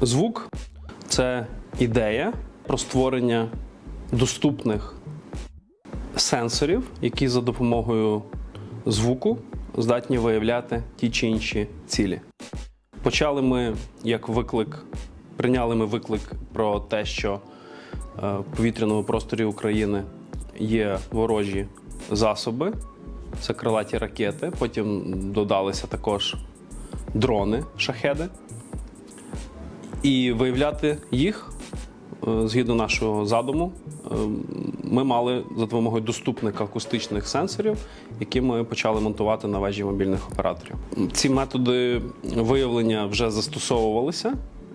Звук це ідея про створення доступних сенсорів, які за допомогою звуку здатні виявляти ті чи інші цілі. Почали ми як виклик, прийняли ми виклик про те, що е, в повітряному просторі України є ворожі засоби, це крилаті ракети. Потім додалися також дрони, шахеди. І виявляти їх е, згідно нашого задуму, е, ми мали за допомогою доступних акустичних сенсорів, які ми почали монтувати на вежі мобільних операторів. Ці методи виявлення вже застосовувалися.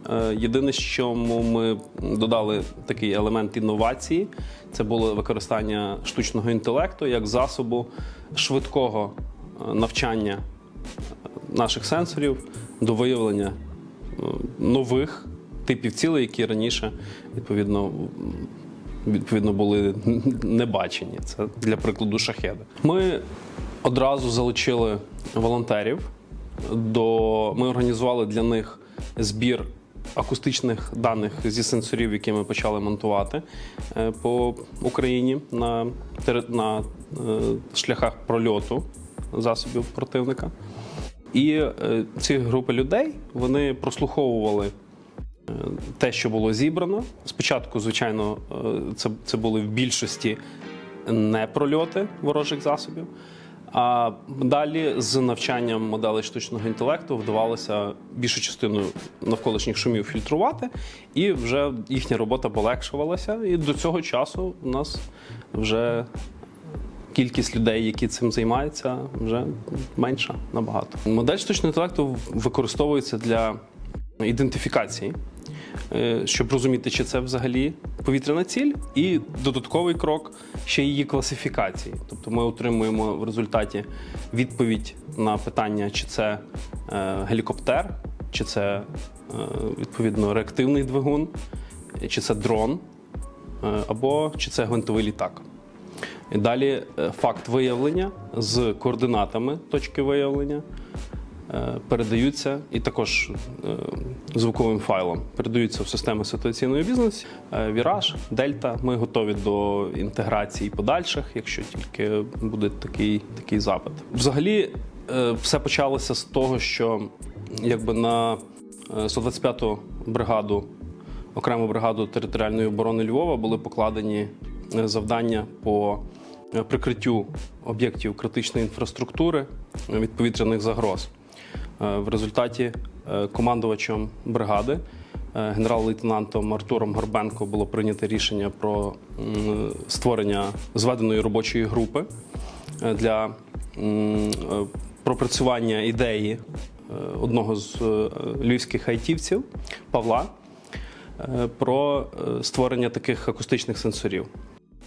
Е, Єдине, що ми додали такий елемент інновації, це було використання штучного інтелекту як засобу швидкого навчання наших сенсорів до виявлення нових типів цілей, які раніше відповідно. Відповідно, були не бачені. Це для прикладу шахеди. Ми одразу залучили волонтерів. До... Ми організували для них збір акустичних даних зі сенсорів, які ми почали монтувати е, по Україні на, на е, шляхах прольоту засобів противника. І е, ці групи людей вони прослуховували е, те, що було зібрано. Спочатку, звичайно, е, це, це були в більшості не прольоти ворожих засобів. А далі з навчанням моделей штучного інтелекту вдавалося більшу частину навколишніх шумів фільтрувати, і вже їхня робота полегшувалася. І до цього часу у нас вже кількість людей, які цим займаються, вже менша набагато. Модель штучного інтелекту використовується для ідентифікації, е, щоб розуміти, чи це взагалі повітряна ціль, і додатковий крок ще її класифікації. Тобто ми отримуємо в результаті відповідь на питання, чи це е, гелікоптер, чи це е, відповідно реактивний двигун, чи це дрон, або чи це гвинтовий літак. Далі е, факт виявлення з координатами точки виявлення е, передаються і також е, звуковим файлом передаються в систему ситуаційної бізнесу. Віраж, Дельта. Ми готові до інтеграції подальших, якщо тільки буде такий, такий запит. Взагалі, все почалося з того, що якби на е, 125-ту бригаду окрему бригаду територіальної оборони Львова були покладені завдання по прикриттю об'єктів критичної інфраструктури е, від повітряних загроз. Е, В результаті е, командувачем бригади генерал-лейтенантом Артуром Горбенко було прийнято рішення про створення зведеної робочої групи для пропрацювання ідеї одного з львівських айтівців Павла про створення таких акустичних сенсорів.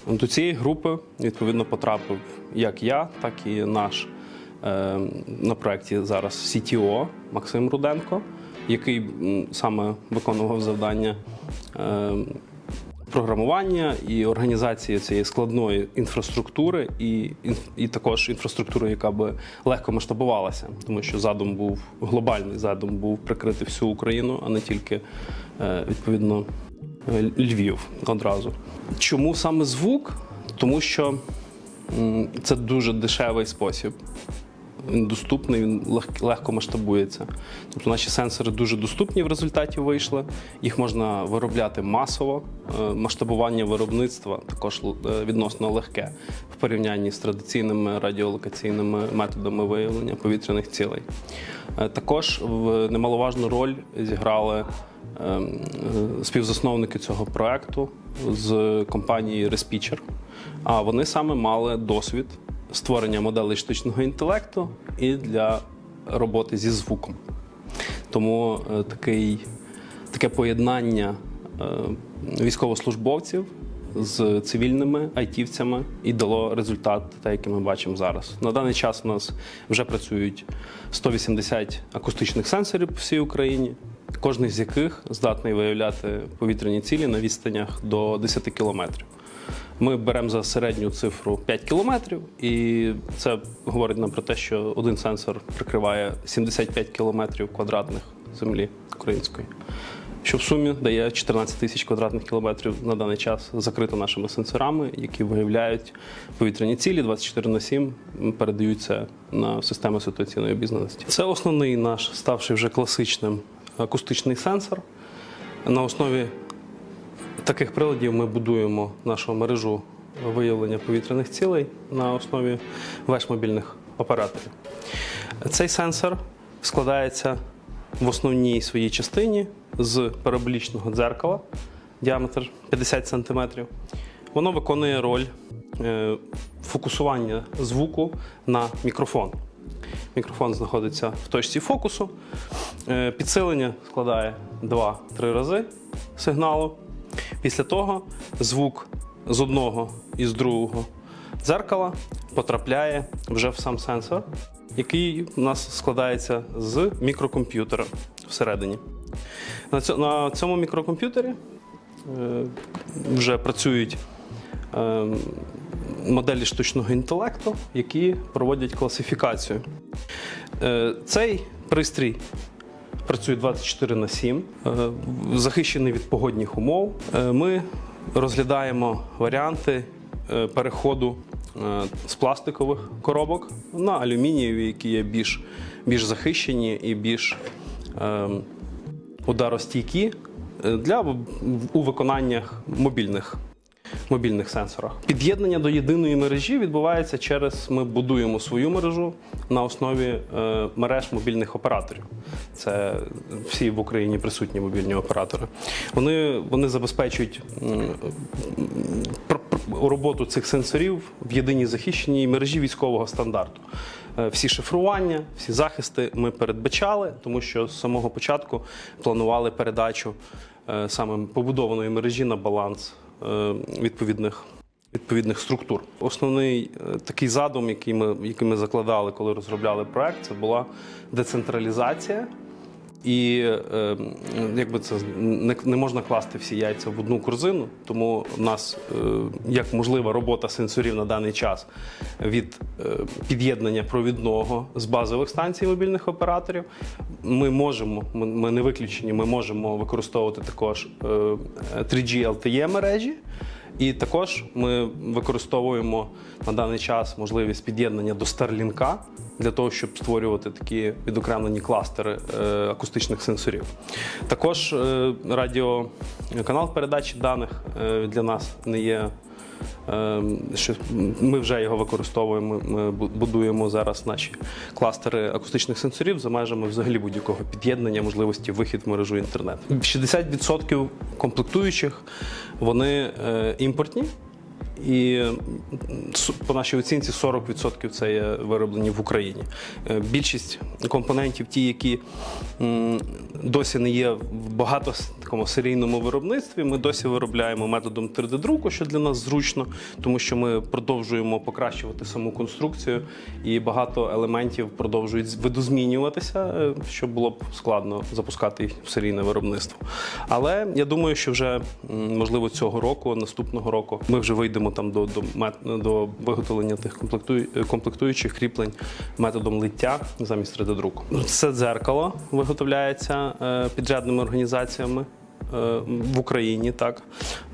До цієї групи відповідно потрапив як я, так і наш е, на проєкті зараз CTO Максим Руденко, який саме виконував завдання е, програмування і організації цієї складної інфраструктури, і, і також інфраструктури, яка би легко масштабувалася, тому що задум був глобальний задум був прикрити всю Україну, а не тільки е, відповідно Львів одразу. Чому саме звук? Тому що це дуже дешевий спосіб. Він доступний, він легко масштабується. Тобто наші сенсори дуже доступні в результаті вийшли. Їх можна виробляти масово. Е, Масштабування виробництва також е, відносно легке в порівнянні з традиційними радіолокаційними методами виявлення повітряних цілей. Е, Також в немаловажну роль зіграли е, співзасновники цього проекту з компанії Respicher. А вони саме мали досвід створення моделей штучного інтелекту і для роботи зі звуком. Тому е, такий, таке поєднання е, військовослужбовців з цивільними айтівцями і дало результат, те, який ми бачимо зараз. На даний час у нас вже працюють 180 акустичних сенсорів по всій Україні, кожний з яких здатний виявляти повітряні цілі на відстанях до 10 кілометрів. Ми беремо за середню цифру 5 кілометрів, і це говорить нам про те, що один сенсор прикриває 75 кілометрів квадратних землі української, що в сумі дає 14 тисяч квадратних кілометрів на даний час закрито нашими сенсорами, які виявляють повітряні цілі 24 на 7, передаються на систему ситуаційної обізнаності. Це основний наш, ставший вже класичним акустичний сенсор. На основі таких приладів ми будуємо нашу мережу виявлення повітряних цілей на основі веж мобільних операторів. Цей сенсор складається в основній своїй частині з параболічного дзеркала, діаметр 50 см. Воно виконує роль е, фокусування звуку на мікрофон. Мікрофон знаходиться в точці фокусу. Е, Підсилення складає 2-3 рази сигналу. Після того звук з одного і з другого дзеркала потрапляє вже в сам сенсор, який у нас складається з мікрокомп'ютера всередині. На цьо- На цьому мікрокомп'ютері е, вже працюють е, моделі штучного інтелекту, які проводять класифікацію. Е, Цей пристрій працює 24 на 7, е, захищений від погодних умов. Е, Ми розглядаємо варіанти переходу з пластикових коробок на алюмінієві, які є більш, більш захищені і більш е, ударостійкі для у виконаннях мобільних мобільних сенсорах. Під'єднання до єдиної мережі відбувається через ми будуємо свою мережу на основі е, мереж мобільних операторів. Це всі в Україні присутні мобільні оператори. Вони, вони забезпечують роботу цих сенсорів в єдиній захищеній мережі військового стандарту. Е, Всі шифрування, всі захисти ми передбачали, тому що з самого початку планували передачу е, саме побудованої мережі на баланс відповідних. Відповідних структур. Основний е, такий задум, який ми, який ми закладали, коли розробляли проект, це була децентралізація. І е, якби це не, не можна класти всі яйця в одну корзину, тому в нас е, як можлива робота сенсорів на даний час від е, під'єднання провідного з базових станцій мобільних операторів. Ми можемо, ми, ми не виключені, ми можемо використовувати також е, 3G LTE мережі. І також ми використовуємо на даний час можливість під'єднання до Starlink для того, щоб створювати такі відокремлені кластери е, акустичних сенсорів. Також е, радіоканал передачі даних е, для нас не є. Е, Що ми вже його використовуємо. Ми будуємо зараз наші кластери акустичних сенсорів за межами взагалі будь-якого під'єднання, можливості вихід в мережу інтернет. 60% комплектуючих вони е, імпортні. І по нашій оцінці 40% це є вироблені в Україні. Е, Більшість компонентів, ті, які досі не є в багато такому серійному виробництві, ми досі виробляємо методом 3D-друку, що для нас зручно, тому що ми продовжуємо покращувати саму конструкцію, і багато елементів продовжують видозмінюватися, е, що було б складно запускати їх в серійне виробництво. Але я думаю, що вже можливо цього року, наступного року, ми вже вийдемо там до, до, до виготовлення тих комплектуючих кріплень методом лиття замість 3D-друку. Це дзеркало виготовляється е, підрядними організаціями. е, В Україні так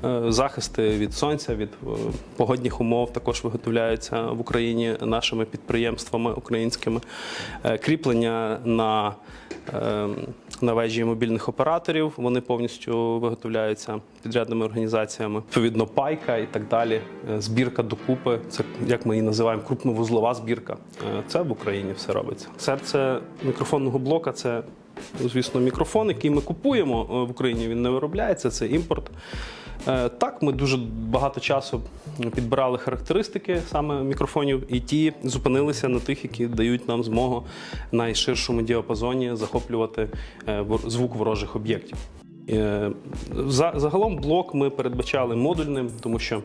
Е, захисти від сонця, від погодних умов також виготовляються в Україні нашими підприємствами українськими. Кріплення на, е, на вежі мобільних операторів вони повністю виготовляються підрядними організаціями. Відповідно, пайка і так далі. Е, Збірка докупи, це як ми її називаємо, крупновузлова збірка. Е, Це в Україні все робиться. Серце мікрофонного блока це звісно, мікрофон, який ми купуємо е, в Україні. Він не виробляється, це імпорт. Е, Так, ми дуже багато часу підбирали характеристики саме мікрофонів, і ті зупинилися на тих, які дають нам змогу найширшому діапазоні захоплювати е, звук ворожих об'єктів. Е, за- Загалом блок ми передбачали модульним, тому що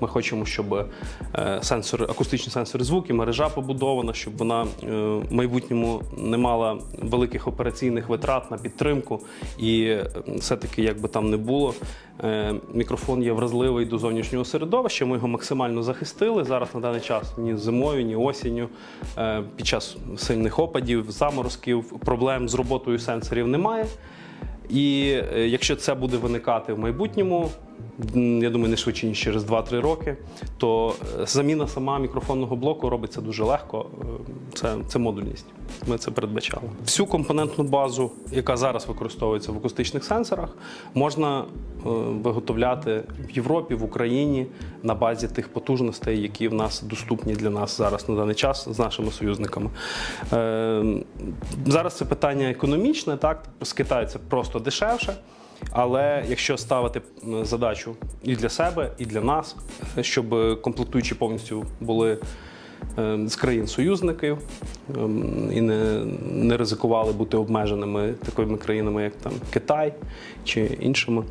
ми хочемо, щоб е, сенсори, акустичні сенсори звуки, мережа побудована, щоб вона е, в майбутньому не мала великих операційних витрат на підтримку. І все-таки, як би там не було, мікрофон є вразливий до зовнішнього середовища. Ми його максимально захистили. Зараз на даний час ні зимою, ні осінню. Під час сильних опадів, заморозків, проблем з роботою сенсорів немає. І е, якщо це буде виникати в майбутньому, я думаю, не швидше ніж через 2-3 роки, то е, заміна сама мікрофонного блоку робиться дуже легко. Е, Це, це модульність. Ми це передбачали. Всю компонентну базу, яка зараз використовується в акустичних сенсорах, можна е, виготовляти в Європі, в Україні на базі тих потужностей, які в нас доступні для нас зараз на даний час з нашими союзниками. Зараз це питання економічне, так з Китаю це просто дешевше. Але якщо ставити задачу і для себе, і для нас, щоб комплектуючі повністю були е, з країн союзників ем, і не, не ризикували бути обмеженими такими країнами, як там Китай чи іншими,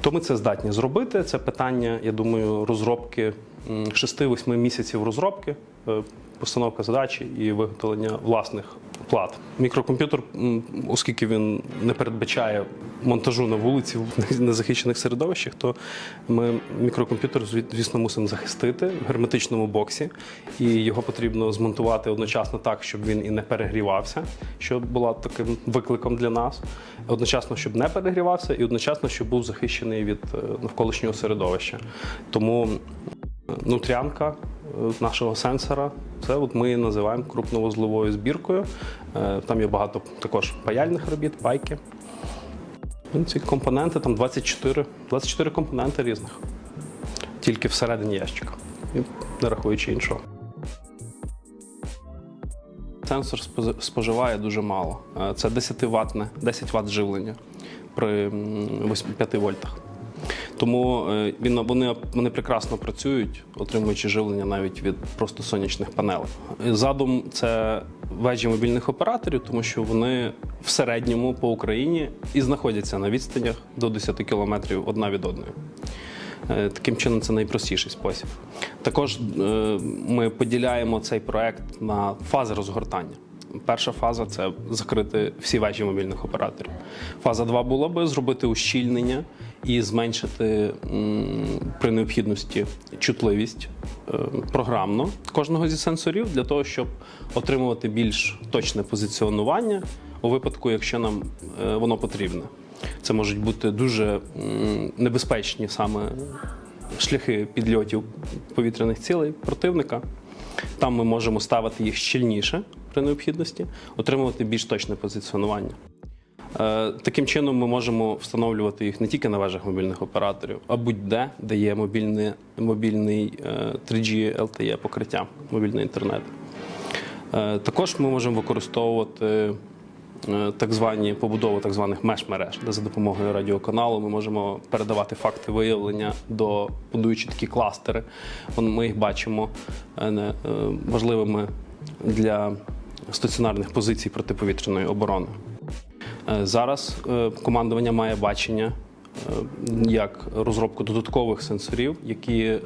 то ми це здатні зробити. Це питання, я думаю, розробки м, 6-8 місяців розробки, е, постановка задачі і виготовлення власних плат. Мікрокомп'ютер, оскільки він не передбачає монтажу на вулиці в незахищених середовищах, то ми мікрокомп'ютер, звісно, мусимо захистити в герметичному боксі, і його потрібно змонтувати одночасно так, щоб він і не перегрівався, що була таким викликом для нас. Одночасно, щоб не перегрівався, і одночасно, щоб був захищений від е, навколишнього середовища. Тому нутрянка е, нашого сенсора. Це от ми називаємо крупновузловою збіркою. Е, Там є багато також паяльних робіт, пайки. Ну, Ці компоненти, там 24, 24 компоненти різних. Тільки всередині ящика. Не рахуючи іншого. Сенсор споживає дуже мало. Е, Це 10 ватне, 10 Вт живлення при 5 вольтах. Тому е, він, вони, вони прекрасно працюють, отримуючи живлення навіть від просто сонячних панелей. Задум це вежі мобільних операторів, тому що вони в середньому по Україні і знаходяться на відстанях до 10 кілометрів одна від одної. Е, Таким чином, це найпростіший спосіб. Також е, ми поділяємо цей проект на фази розгортання. Перша фаза це закрити всі вежі мобільних операторів. Фаза 2 була би зробити ущільнення і зменшити при необхідності чутливість е, програмно кожного зі сенсорів для того, щоб отримувати більш точне позиціонування у випадку, якщо нам е, воно потрібне. Це можуть бути дуже небезпечні саме шляхи підльотів повітряних цілей противника. Там ми можемо ставити їх щільніше при необхідності, отримувати більш точне позиціонування. Е, Таким чином ми можемо встановлювати їх не тільки на вежах мобільних операторів, а будь-де, де є мобільний, мобільний е, 3G LTE покриття, мобільний інтернет. Е, Також ми можемо використовувати е, так звані побудову так званих меж-мереж, де за допомогою радіоканалу ми можемо передавати факти виявлення до будуючи такі кластери. Ми їх бачимо важливими для стаціонарних позицій протиповітряної оборони. Е, Зараз е, командування має бачення е, як розробку додаткових сенсорів, які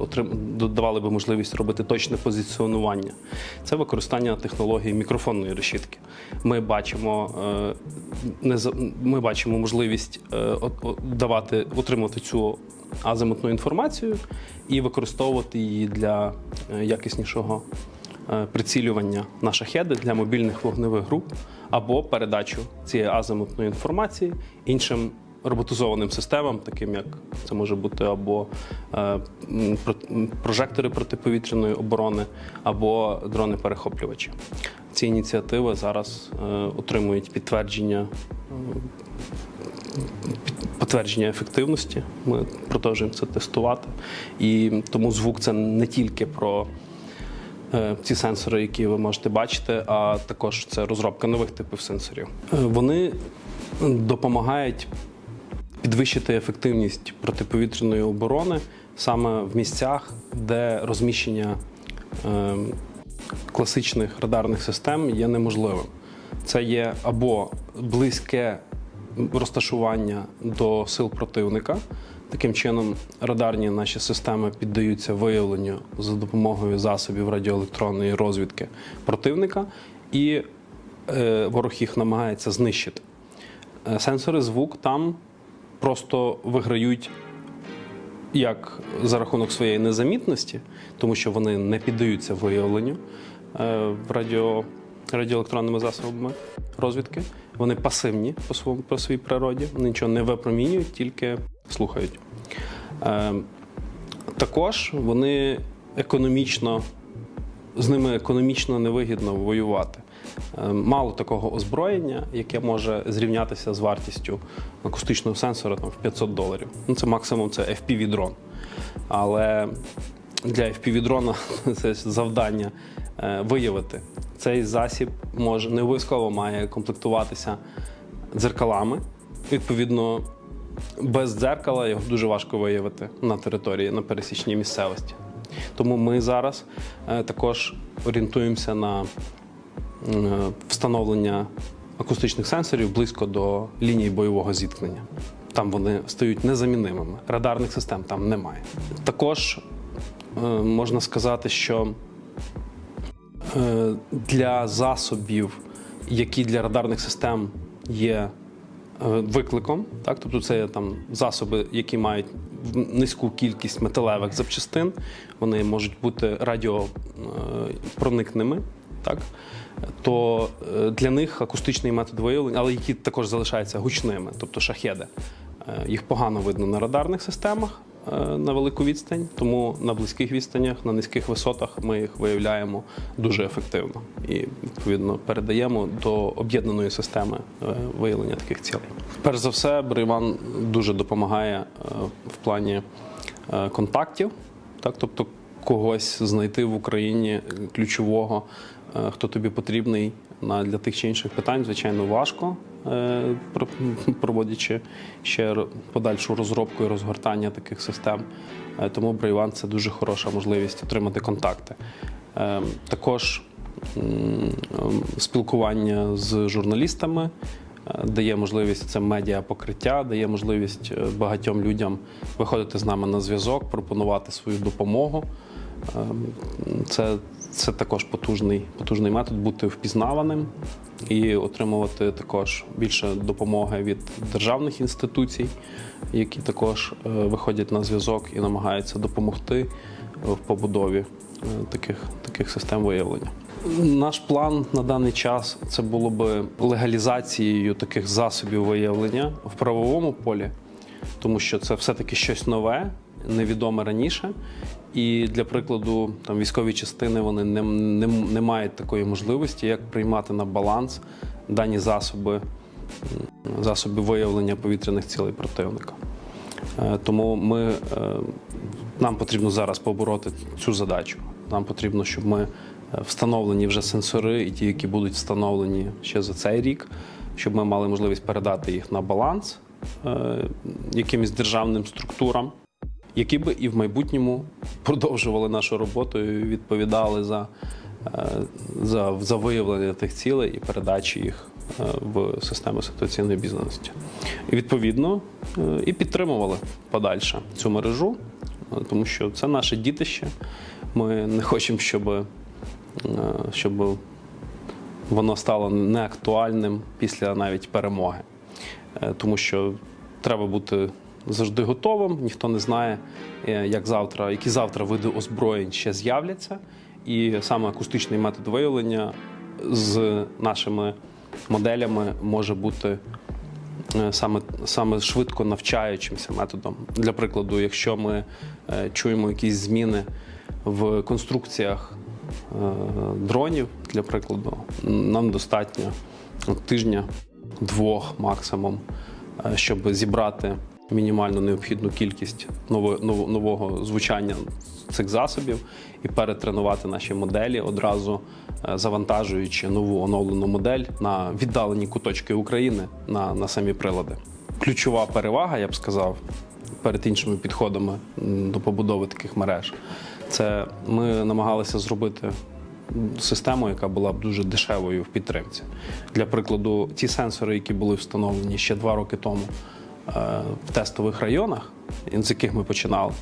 отрим- би можливість робити точне позиціонування. Це використання технології мікрофонної решітки. Ми бачимо, ми бачимо можливість давати, отримувати цю азимутну інформацію і використовувати її для якіснішого прицілювання на шахеди для мобільних вогневих груп або передачу цієї азимутної інформації іншим роботизованим системам, таким як це може бути або е, прожектори протиповітряної оборони, або дрони-перехоплювачі. Ці ініціативи зараз е, отримують підтвердження підтвердження ефективності. Ми продовжуємо це тестувати. І тому звук це не тільки про е, ці сенсори, які ви можете бачити, а також це розробка нових типів сенсорів. Е, Вони допомагають підвищити ефективність протиповітряної оборони саме в місцях, де розміщення е, класичних радарних систем є неможливим. Це є або близьке розташування до сил противника. Таким чином, радарні наші системи піддаються виявленню за допомогою засобів радіоелектронної розвідки противника, і е, ворог їх намагається знищити. Е, Сенсори звук там просто виграють як за рахунок своєї незамітності, тому що вони не піддаються виявленню е, радіо, радіоелектронними засобами розвідки, Вони пасивні по, своєму, по своїй природі, вони нічого не випромінюють, тільки слухають. Е, також вони економічно, з ними економічно невигідно воювати. Е, Мало такого озброєння, яке може зрівнятися з вартістю акустичного сенсора там, в 500 доларів. Ну, це максимум це FPV-дрон. Але для FPV-дрона це завдання е, виявити. Цей засіб може не обов'язково має комплектуватися дзеркалами. Відповідно, без дзеркала його дуже важко виявити на території, на пересічній місцевості. Тому ми зараз е, також орієнтуємося на е, встановлення акустичних сенсорів близько до лінії бойового зіткнення. Там вони стають незамінимими. Радарних систем там немає. Також можна сказати, що е, для засобів, які для радарних систем є е, викликом, так, тобто це там засоби, які мають низьку кількість металевих запчастин, вони можуть бути радіопроникними, так, то е, для них акустичний метод виявлення, але які також залишаються гучними, тобто шахеди. Е, Їх погано видно на радарних системах е, на велику відстань, тому на близьких відстанях, на низьких висотах ми їх виявляємо дуже ефективно і відповідно передаємо до об'єднаної системи е, виявлення таких цілей. Перш за все, Брейван дуже допомагає е, в плані е, контактів, так, тобто когось знайти в Україні ключового, е, хто тобі потрібний на для тих чи інших питань, звичайно, важко, е, про- проводячи ще подальшу розробку і розгортання таких систем. Е, Тому Брейван це дуже хороша можливість отримати контакти. Е, Також спілкування з журналістами дає можливість це медіа покриття, дає можливість багатьом людям виходити з нами на зв'язок, пропонувати свою допомогу. Це, це також потужний, потужний метод бути впізнаваним і отримувати також більше допомоги від державних інституцій, які також е, виходять на зв'язок і намагаються допомогти в побудові е, таких, таких систем виявлення. Наш план на даний час це було би легалізацією таких засобів виявлення в правовому полі, тому що це все-таки щось нове, невідоме раніше. І для прикладу, там військові частини вони не, не, не мають такої можливості, як приймати на баланс дані засоби, засоби виявлення повітряних цілей противника. Е, Тому ми, е, нам потрібно зараз побороти цю задачу. Нам потрібно, щоб ми е, встановлені вже сенсори, і ті, які будуть встановлені ще за цей рік, щоб ми мали можливість передати їх на баланс якимось державним структурам, які би і в майбутньому продовжували нашу роботу і відповідали за, е, за, за виявлення тих цілей і передачі їх е, в систему ситуаційної обізнаності. І відповідно е, і підтримували подальше цю мережу, тому що це наше дітище. Ми не хочемо, щоб, щоб воно стало неактуальним після навіть перемоги. Тому що треба бути завжди готовим. Ніхто не знає, е, як завтра, які завтра види озброєнь ще з'являться. І саме акустичний метод виявлення з нашими моделями може бути е, саме, саме швидко навчаючимся методом. Для прикладу, якщо ми е, чуємо якісь зміни в конструкціях дронів, для прикладу, нам достатньо тижня, двох максимум, щоб зібрати мінімально необхідну кількість ново- ново- нового звучання цих засобів і перетренувати наші моделі одразу е, завантажуючи нову оновлену модель на віддалені куточки України на, на самі прилади. Ключова перевага, я б сказав, перед іншими підходами до побудови таких мереж, це ми намагалися зробити систему, яка була б дуже дешевою в підтримці. Для прикладу, ті сенсори, які були встановлені ще два роки тому тестових районах, з яких ми починали.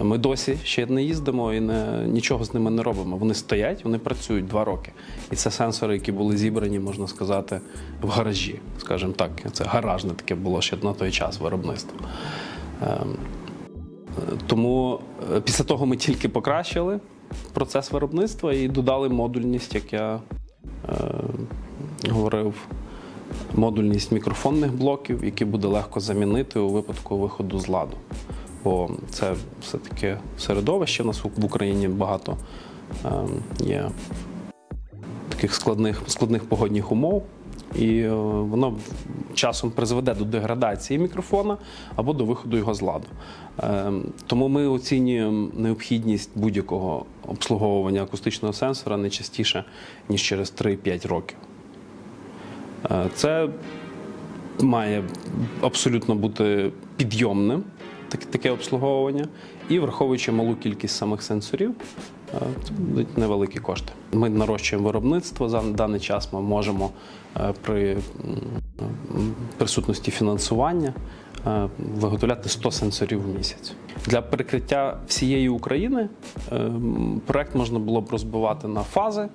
Ми досі ще не їздимо і не, нічого з ними не робимо. Вони стоять, вони працюють два роки. І це сенсори, які були зібрані, можна сказати, в гаражі. Скажімо так, це гаражне таке було ще на той час виробництво. Ем, е, Тому е, після того ми тільки покращили процес виробництва і додали модульність, як я е, говорив модульність мікрофонних блоків, які буде легко замінити у випадку виходу з ладу. Бо це все-таки середовище. У нас в Україні багато ем, є таких складних, складних погодних умов, і е, воно часом призведе до деградації мікрофона або до виходу його з ладу. Е, Тому ми оцінюємо необхідність будь-якого обслуговування акустичного сенсора не частіше, ніж через 3-5 років. Е, Це має абсолютно бути підйомним таке обслуговування, і враховуючи малу кількість самих сенсорів, е, це будуть невеликі кошти. Ми нарощуємо виробництво за даний час. Ми можемо е, при присутності фінансування виготовляти 100 сенсорів в місяць. Для перекриття всієї України проект можна було б розбивати на фази.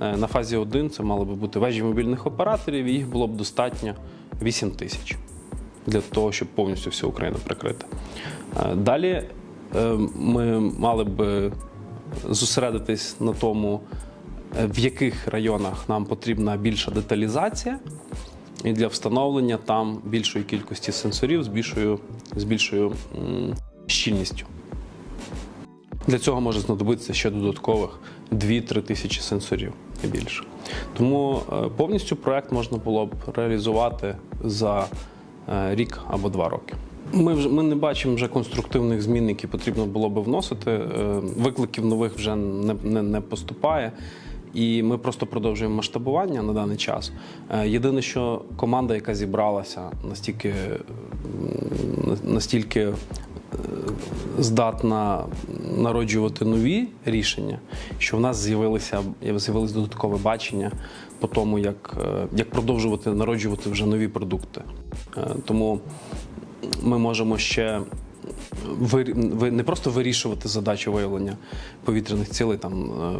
Е, На фазі 1 це мало би бути вежі мобільних операторів, і їх було б достатньо 8 тисяч для того, щоб повністю всю Україну прикрити. Е, Далі е, ми мали б зосередитись на тому, в яких районах нам потрібна більша деталізація, і для встановлення там більшої кількості сенсорів з більшою, з більшою щільністю. Для цього може знадобитися ще додаткових 2-3 тисячі сенсорів і більше. Тому е, повністю проект можна було б реалізувати за е, рік або два роки. Ми вже ми не бачимо вже конструктивних змін, які потрібно було би вносити. Е, Викликів нових вже не, не, не поступає. І ми просто продовжуємо масштабування на даний час. Єдине, що команда, яка зібралася, настільки, настільки здатна народжувати нові рішення, що в нас з'явилися з'явилися додаткове бачення по тому, як, е, як продовжувати народжувати вже нові продукти. Е, Тому ми можемо ще вирі- не просто вирішувати задачу виявлення повітряних цілей там е,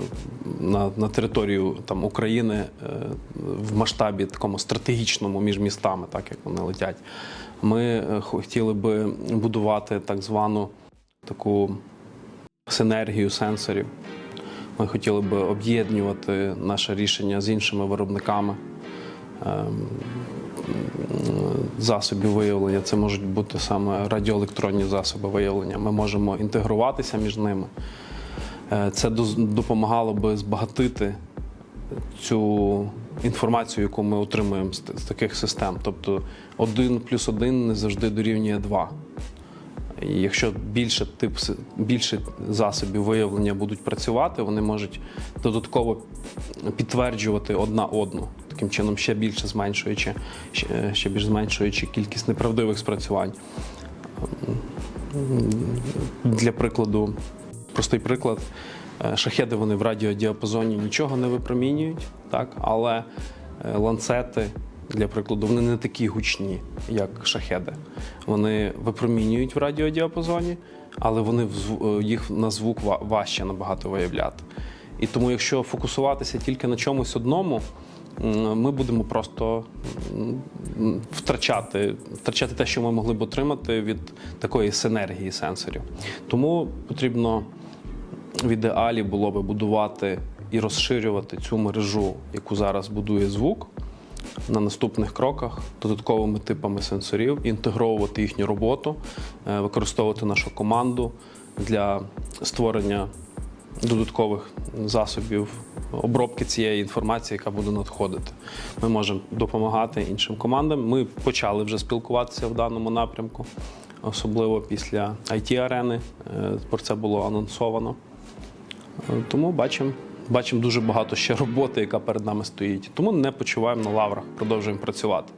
на, на територію там України е, в масштабі такому стратегічному між містами, так як вони летять. Ми е, хотіли би будувати так звану таку синергію сенсорів. Ми хотіли би об'єднувати наше рішення з іншими виробниками ем, засобів виявлення. Це можуть бути саме радіоелектронні засоби виявлення. Ми можемо інтегруватися між ними. Е, Це допомагало би збагатити цю інформацію, яку ми отримуємо з таких систем. Тобто один плюс один не завжди дорівнює два. Якщо більше тип більше засобів виявлення будуть працювати, вони можуть додатково підтверджувати одна одну, таким чином ще більше зменшуючи ще, більш зменшуючи кількість неправдивих спрацювань. Для прикладу, простий приклад. е, Шахеди вони в радіодіапазоні нічого не випромінюють, так? але е, ланцети, для прикладу, вони не такі гучні, як шахеди. Вони випромінюють в радіодіапазоні, але вони е, їх на звук важче набагато виявляти. І тому, якщо фокусуватися тільки на чомусь одному, ми будемо просто втрачати, втрачати те, що ми могли б отримати від такої синергії сенсорів. Тому потрібно в ідеалі було би будувати і розширювати цю мережу, яку зараз будує звук. На наступних кроках додатковими типами сенсорів, інтегровувати їхню роботу, е, використовувати нашу команду для створення додаткових засобів обробки цієї інформації, яка буде надходити. Ми можемо допомагати іншим командам. Ми почали вже спілкуватися в даному напрямку, особливо після it арени Про це було анонсовано. Е, Тому бачимо, бачимо дуже багато ще роботи, яка перед нами стоїть. Тому не почуваємо на лаврах, продовжуємо працювати.